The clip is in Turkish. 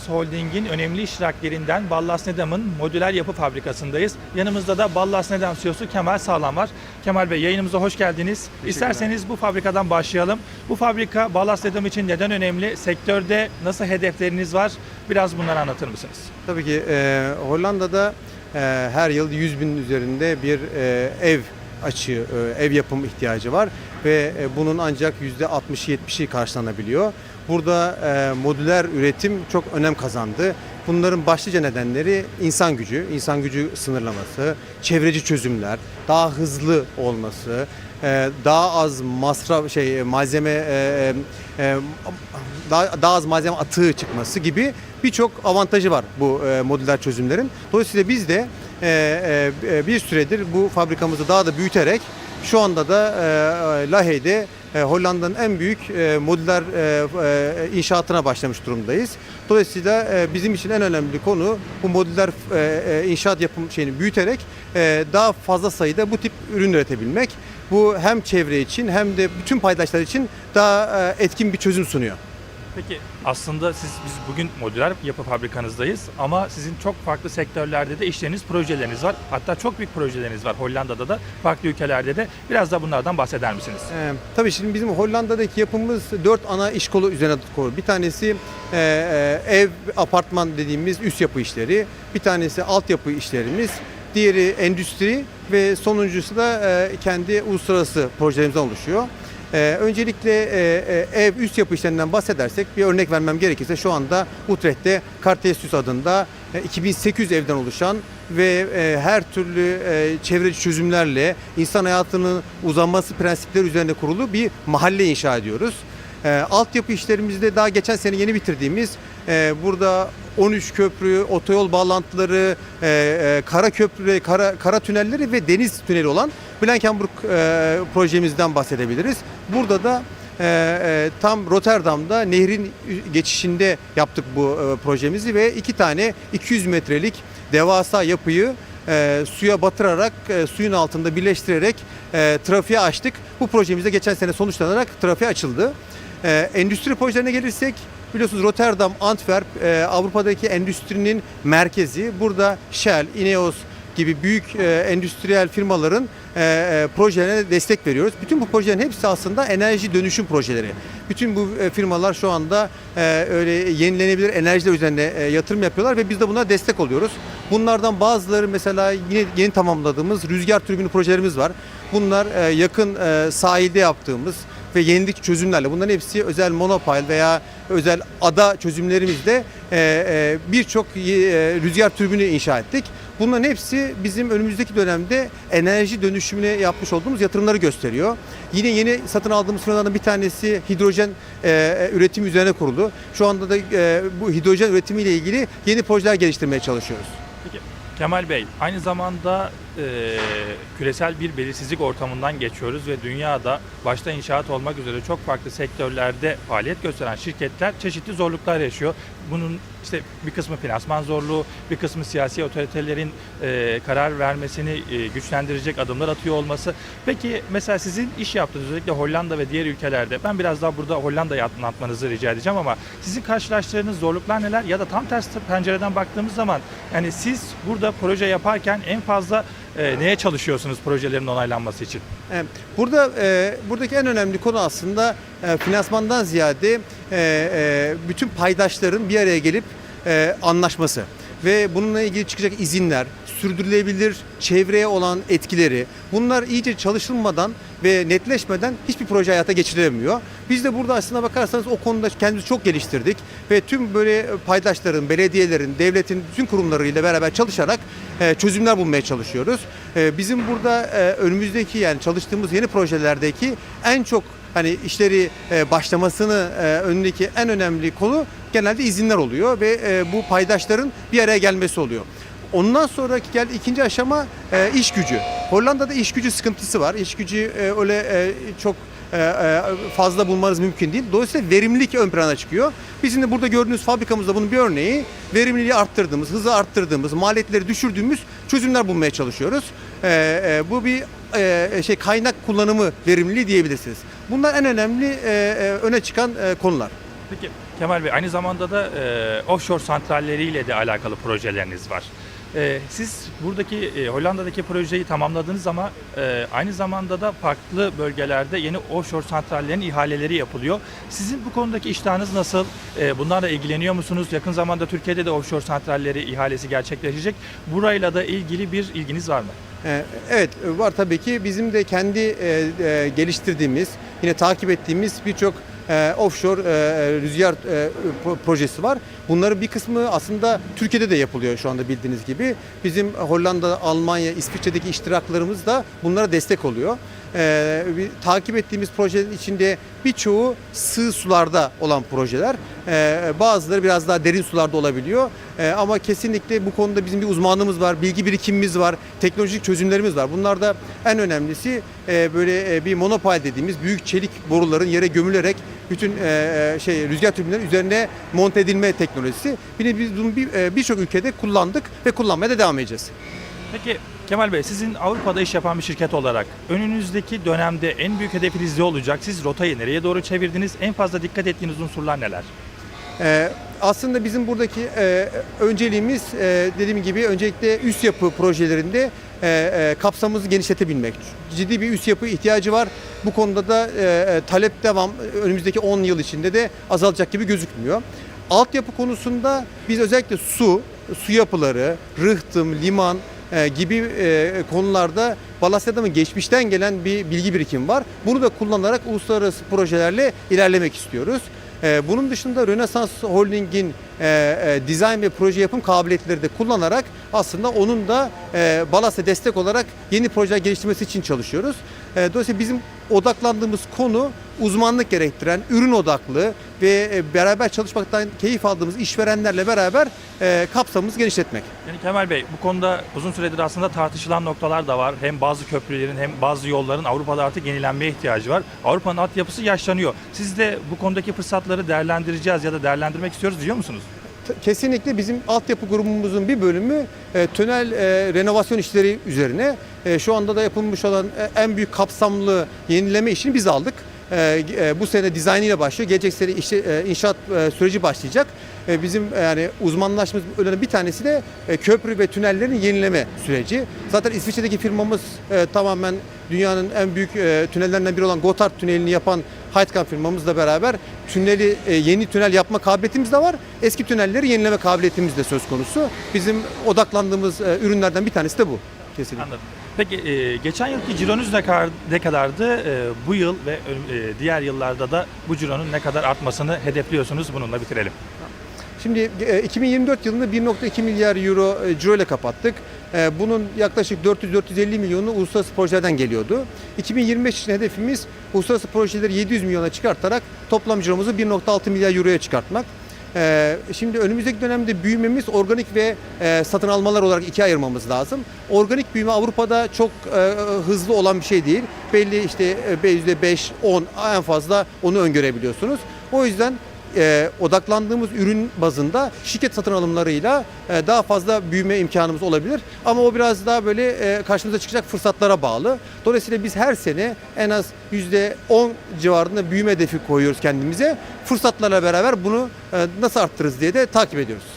Holding'in önemli iştiraklerinden Ballas Nedam'ın modüler yapı fabrikasındayız. Yanımızda da Ballas Nedam CEO'su Kemal Sağlam var. Kemal Bey yayınımıza hoş geldiniz. İsterseniz bu fabrikadan başlayalım. Bu fabrika Ballas Nedam için neden önemli? Sektörde nasıl hedefleriniz var? Biraz bunları anlatır mısınız? Tabii ki e, Hollanda'da e, her yıl 100 binin üzerinde bir e, ev açığı, e, ev yapım ihtiyacı var ve e, bunun ancak %60-70'i karşılanabiliyor. Burada e, modüler üretim çok önem kazandı. Bunların başlıca nedenleri insan gücü, insan gücü sınırlaması, çevreci çözümler, daha hızlı olması, e, daha az masraf şey malzeme e, e, daha, daha az malzeme atığı çıkması gibi birçok avantajı var bu e, modüler çözümlerin. Dolayısıyla biz de e, e, bir süredir bu fabrikamızı daha da büyüterek şu anda da e, Lahey'de e, Hollanda'nın en büyük e, modüler e, e, inşaatına başlamış durumdayız. Dolayısıyla e, bizim için en önemli konu bu modüler e, e, inşaat yapım şeyini büyüterek e, daha fazla sayıda bu tip ürün üretebilmek. Bu hem çevre için hem de bütün paydaşlar için daha e, etkin bir çözüm sunuyor. Peki aslında siz biz bugün modüler yapı fabrikanızdayız ama sizin çok farklı sektörlerde de işleriniz, projeleriniz var. Hatta çok büyük projeleriniz var Hollanda'da da, farklı ülkelerde de. Biraz da bunlardan bahseder misiniz? Ee, tabii şimdi bizim Hollanda'daki yapımız dört ana iş kolu üzerine kurulu. Bir tanesi e, e, ev, apartman dediğimiz üst yapı işleri. Bir tanesi altyapı işlerimiz. Diğeri endüstri ve sonuncusu da e, kendi uluslararası projelerimizden oluşuyor. Ee, öncelikle e, e, ev üst yapı işlerinden bahsedersek bir örnek vermem gerekirse şu anda Utrecht'te Cartesius adında e, 2800 evden oluşan ve e, her türlü e, çevreci çözümlerle insan hayatının uzanması prensipleri üzerine kurulu bir mahalle inşa ediyoruz. E, altyapı işlerimizde daha geçen sene yeni bitirdiğimiz e, burada 13 köprü, otoyol bağlantıları, e, e, kara köprü, kara, kara tünelleri ve deniz tüneli olan Blankenburg e, projemizden bahsedebiliriz. Burada da e, e, tam Rotterdam'da nehrin geçişinde yaptık bu e, projemizi ve iki tane 200 metrelik devasa yapıyı e, suya batırarak, e, suyun altında birleştirerek e, trafiğe açtık. Bu projemizde geçen sene sonuçlanarak trafiğe açıldı. E, endüstri projelerine gelirsek biliyorsunuz Rotterdam, Antwerp e, Avrupa'daki endüstrinin merkezi. Burada Shell, Ineos gibi büyük e, endüstriyel firmaların e, e, projelerine destek veriyoruz. Bütün bu projelerin hepsi aslında enerji dönüşüm projeleri. Bütün bu e, firmalar şu anda e, öyle yenilenebilir enerjiler üzerine e, yatırım yapıyorlar ve biz de buna destek oluyoruz. Bunlardan bazıları mesela yine yeni tamamladığımız rüzgar türbini projelerimiz var. Bunlar e, yakın e, sahilde yaptığımız ve yenilik çözümlerle bunların hepsi özel monopile veya özel ada çözümlerimizde e, e, birçok e, rüzgar türbini inşa ettik. Bunların hepsi bizim önümüzdeki dönemde enerji dönüşümüne yapmış olduğumuz yatırımları gösteriyor. Yine yeni satın aldığımız firmalardan bir tanesi hidrojen e, üretimi üzerine kuruldu. Şu anda da e, bu hidrojen üretimiyle ilgili yeni projeler geliştirmeye çalışıyoruz. Peki Kemal Bey, aynı zamanda e, küresel bir belirsizlik ortamından geçiyoruz ve dünyada başta inşaat olmak üzere çok farklı sektörlerde faaliyet gösteren şirketler çeşitli zorluklar yaşıyor. Bunun işte bir kısmı finansman zorluğu, bir kısmı siyasi otoritelerin e, karar vermesini e, güçlendirecek adımlar atıyor olması. Peki mesela sizin iş yaptığınız özellikle Hollanda ve diğer ülkelerde ben biraz daha burada Hollanda'yı anlatmanızı rica edeceğim ama sizin karşılaştığınız zorluklar neler ya da tam tersi pencereden baktığımız zaman yani siz burada proje yaparken en fazla e, neye çalışıyorsunuz projelerin onaylanması için? Evet, Burada e, buradaki en önemli konu aslında e, finansmandan ziyade e, e, bütün paydaşların bir araya gelip e, anlaşması ve bununla ilgili çıkacak izinler, sürdürülebilir çevreye olan etkileri bunlar iyice çalışılmadan ve netleşmeden hiçbir proje hayata geçirilemiyor. Biz de burada aslına bakarsanız o konuda kendimizi çok geliştirdik ve tüm böyle paydaşların, belediyelerin, devletin bütün kurumlarıyla beraber çalışarak e, çözümler bulmaya çalışıyoruz. E, Bizim burada e, önümüzdeki yani çalıştığımız yeni projelerdeki en çok hani işleri e, başlamasını e, önündeki en önemli konu genelde izinler oluyor ve e, bu paydaşların bir araya gelmesi oluyor. Ondan sonraki gel ikinci aşama e, iş gücü. Hollanda'da iş gücü sıkıntısı var. İş gücü e, öyle e, çok e, e, fazla bulmanız mümkün değil. Dolayısıyla verimlilik ön plana çıkıyor. Bizim de burada gördüğünüz fabrikamızda bunun bir örneği. Verimliliği arttırdığımız, hızı arttırdığımız, maliyetleri düşürdüğümüz çözümler bulmaya çalışıyoruz. E, bu bir şey kaynak kullanımı verimliliği diyebilirsiniz. Bunlar en önemli e, e, öne çıkan e, konular. Peki Kemal Bey aynı zamanda da e, offshore santralleriyle de alakalı projeleriniz var. E, siz buradaki e, Hollanda'daki projeyi tamamladınız ama e, aynı zamanda da farklı bölgelerde yeni offshore santrallerin ihaleleri yapılıyor. Sizin bu konudaki iştahınız nasıl? E, bunlarla ilgileniyor musunuz? Yakın zamanda Türkiye'de de offshore santralleri ihalesi gerçekleşecek. Burayla da ilgili bir ilginiz var mı? Ee, Evet var tabii ki bizim de kendi e, e, geliştirdiğimiz yine takip ettiğimiz birçok e, offshore e, rüzgar e, pro- projesi var. Bunların bir kısmı aslında Türkiye'de de yapılıyor şu anda bildiğiniz gibi. Bizim Hollanda, Almanya, İsviçre'deki iştiraklarımız da bunlara destek oluyor. Ee, bir, takip ettiğimiz projelerin içinde birçoğu sığ sularda olan projeler. Ee, bazıları biraz daha derin sularda olabiliyor. Ee, ama kesinlikle bu konuda bizim bir uzmanlığımız var, bilgi birikimimiz var, teknolojik çözümlerimiz var. Bunlarda en önemlisi e, böyle e, bir monopal dediğimiz büyük çelik boruların yere gömülerek bütün e, e, şey rüzgar türbinleri üzerine monte edilme teknolojisi. Bir de biz bunu bir- e, birçok ülkede kullandık ve kullanmaya da devam edeceğiz. Peki Kemal Bey sizin Avrupa'da iş yapan bir şirket olarak önünüzdeki dönemde en büyük hedefiniz ne olacak? Siz rotayı nereye doğru çevirdiniz? En fazla dikkat ettiğiniz unsurlar neler? Ee, aslında bizim buradaki e, önceliğimiz e, dediğim gibi öncelikle üst yapı projelerinde e, e, kapsamımızı genişletebilmek. Ciddi bir üst yapı ihtiyacı var. Bu konuda da e, e, talep devam önümüzdeki 10 yıl içinde de azalacak gibi gözükmüyor. Altyapı konusunda biz özellikle su, su yapıları, rıhtım, liman gibi e, konularda Balasya'da geçmişten gelen bir bilgi birikimi var. Bunu da kullanarak uluslararası projelerle ilerlemek istiyoruz. Ee, Bunun dışında Rönesans Holding'in e, e, dizayn ve proje yapım kabiliyetleri de kullanarak aslında onun da e, Balas'a destek olarak yeni projeler geliştirmesi için çalışıyoruz. E, dolayısıyla bizim odaklandığımız konu uzmanlık gerektiren, ürün odaklı ve e, beraber çalışmaktan keyif aldığımız işverenlerle beraber e, kapsamımızı genişletmek. Yani Kemal Bey bu konuda uzun süredir aslında tartışılan noktalar da var. Hem bazı köprülerin hem bazı yolların Avrupa'da artık yenilenmeye ihtiyacı var. Avrupa'nın altyapısı yaşlanıyor. Siz de bu konudaki fırsatları değerlendireceğiz ya da değerlendirmek istiyoruz diyor musunuz? Kesinlikle bizim altyapı grubumuzun bir bölümü e, tünel e, renovasyon işleri üzerine. E, şu anda da yapılmış olan e, en büyük kapsamlı yenileme işini biz aldık. E, e, bu sene dizaynıyla başlıyor. Gelecek sene işe, e, inşaat e, süreci başlayacak. E, bizim yani uzmanlaşmamız önemli bir tanesi de köprü ve tünellerin yenileme süreci. Zaten İsviçre'deki firmamız tamamen dünyanın en büyük tünellerinden biri olan Gotthard tünelini yapan Heidkamp firmamızla beraber tüneli yeni tünel yapma kabiliyetimiz de var. Eski tünelleri yenileme kabiliyetimiz de söz konusu. Bizim odaklandığımız ürünlerden bir tanesi de bu. Kesinlikle. Anladım. Peki e, geçen yılki cironuz ne kadar ne kadardı? E, bu yıl ve e, diğer yıllarda da bu cironun ne kadar artmasını hedefliyorsunuz? Bununla bitirelim. Şimdi e, 2024 yılını 1.2 milyar euro e, ciro ile kapattık. E, Bunun yaklaşık 400-450 milyonu uluslararası projelerden geliyordu. 2025 için hedefimiz uluslararası projeleri 700 milyona çıkartarak toplam ciromuzu 1.6 milyar euroya çıkartmak. E, Şimdi önümüzdeki dönemde büyümemiz organik ve e, satın almalar olarak ikiye ayırmamız lazım. Organik büyüme Avrupa'da çok e, hızlı olan bir şey değil. Belli işte e, %5, 10 en fazla onu öngörebiliyorsunuz. O yüzden e, odaklandığımız ürün bazında şirket satın alımlarıyla e, daha fazla büyüme imkanımız olabilir. Ama o biraz daha böyle e, karşımıza çıkacak fırsatlara bağlı. Dolayısıyla biz her sene en az %10 civarında büyüme hedefi koyuyoruz kendimize. Fırsatlarla beraber bunu e, nasıl arttırırız diye de takip ediyoruz.